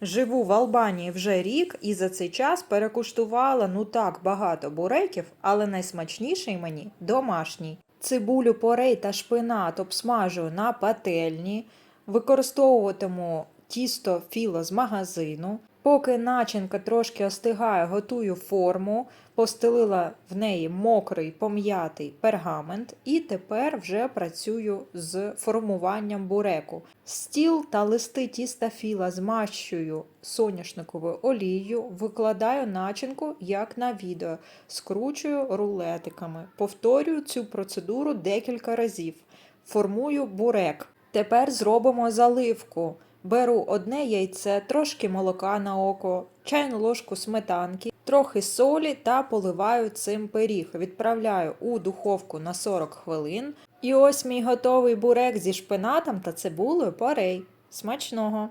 Живу в Албанії вже рік і за цей час перекуштувала ну так багато буреків, але найсмачніший мені домашній. Цибулю, порей та шпинат обсмажую на пательні, використовуватиму тісто філо з магазину. Поки начинка трошки остигає, готую форму, постелила в неї мокрий пом'ятий пергамент і тепер вже працюю з формуванням буреку. Стіл та листи тіста філа змащую соняшниковою олією, викладаю начинку, як на відео, скручую рулетиками. Повторюю цю процедуру декілька разів. Формую бурек. Тепер зробимо заливку. Беру одне яйце, трошки молока на око, чайну ложку сметанки, трохи солі та поливаю цим пиріг. Відправляю у духовку на 40 хвилин. І ось мій готовий бурек зі шпинатом та цибулею порей. Смачного!